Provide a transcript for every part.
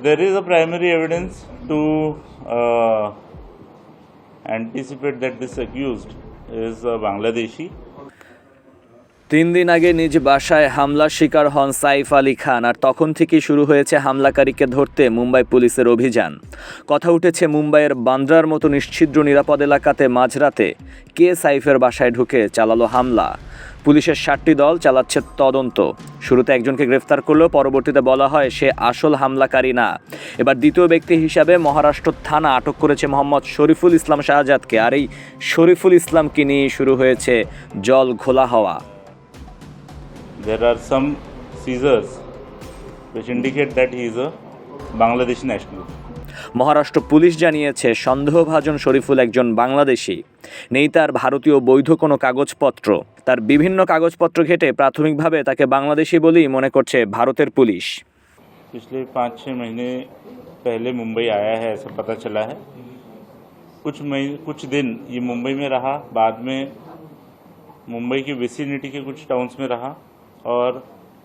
There is a primary evidence to uh, anticipate that this accused is a Bangladeshi. তিন দিন আগে নিজ বাসায় হামলার শিকার হন সাইফ আলী খান আর তখন থেকেই শুরু হয়েছে হামলাকারীকে ধরতে মুম্বাই পুলিশের অভিযান কথা উঠেছে মুম্বাইয়ের বান্দ্রার মতো নিশ্ছিদ্র নিরাপদ এলাকাতে মাঝরাতে কে সাইফের বাসায় ঢুকে চালালো হামলা পুলিশের সাতটি দল চালাচ্ছে তদন্ত। শুরুতে একজনকে গ্রেফতার করলেও পরবর্তীতে বলা হয় সে আসল হামলাকারী না। এবার দ্বিতীয় ব্যক্তি হিসাবে মহারাষ্ট্র থানা আটক করেছে মোহাম্মদ শরীফুল ইসলাম শাহজাদকে। আর এই শরীফুল ইসলামকে নিয়ে শুরু হয়েছে জল ঘোলা হওয়া। There are some seizures which indicate that he is a Bangladeshi national. Maharashtra police জানিয়েছে সন্দেহভাজন শরীফুল একজন বাংলাদেশি নেই তার ভারতীয় বৈধ কোনো কাগজপত্র তার বিভিন্ন কাগজপত্র ঘেটে প্রাথমিকভাবে তাকে বাংলাদেশি বলেই মনে করছে ভারতের পুলিশ पिछले पाँच छः महीने पहले मुंबई आया है ऐसा पता चला है कुछ महीने कुछ दिन ये मुंबई में रहा बाद में मुंबई की विसिनिटी के कुछ टाउन्स में रहा और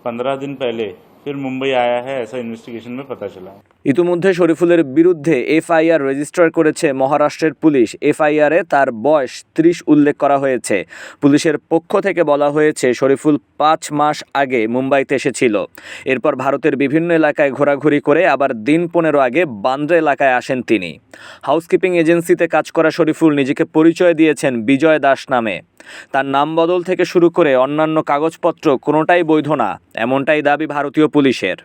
पंद्रह दिन पहले फिर मुंबई आया है ऐसा इन्वेस्टिगेशन में पता चला है ইতিমধ্যে শরীফুলের বিরুদ্ধে এফআইআর রেজিস্টার করেছে মহারাষ্ট্রের পুলিশ এফআইআরে তার বয়স ত্রিশ উল্লেখ করা হয়েছে পুলিশের পক্ষ থেকে বলা হয়েছে শরীফুল পাঁচ মাস আগে মুম্বাইতে এসেছিল এরপর ভারতের বিভিন্ন এলাকায় ঘোরাঘুরি করে আবার দিন পনেরো আগে বান্দ্রা এলাকায় আসেন তিনি হাউসকিপিং এজেন্সিতে কাজ করা শরীফুল নিজেকে পরিচয় দিয়েছেন বিজয় দাস নামে তার নাম বদল থেকে শুরু করে অন্যান্য কাগজপত্র কোনোটাই বৈধ না, এমনটাই দাবি ভারতীয় পুলিশের।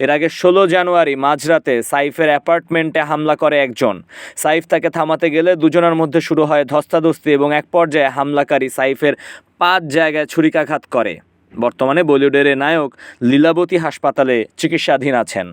এর আগে ষোলো জানুয়ারি মাঝরাতে সাইফের অ্যাপার্টমেন্টে হামলা করে একজন। সাইফ তাকে থামাতে গেলে দুজনের মধ্যে শুরু হয় ধস্তাধস্তি এবং এক পর্যায়ে হামলাকারী সাইফের পাঁচ জায়গায় ছুরিকাঘাত করে। বর্তমানে বলিউডের নায়ক লীলাবতী হাসপাতালে চিকিৎসাধীন আছেন।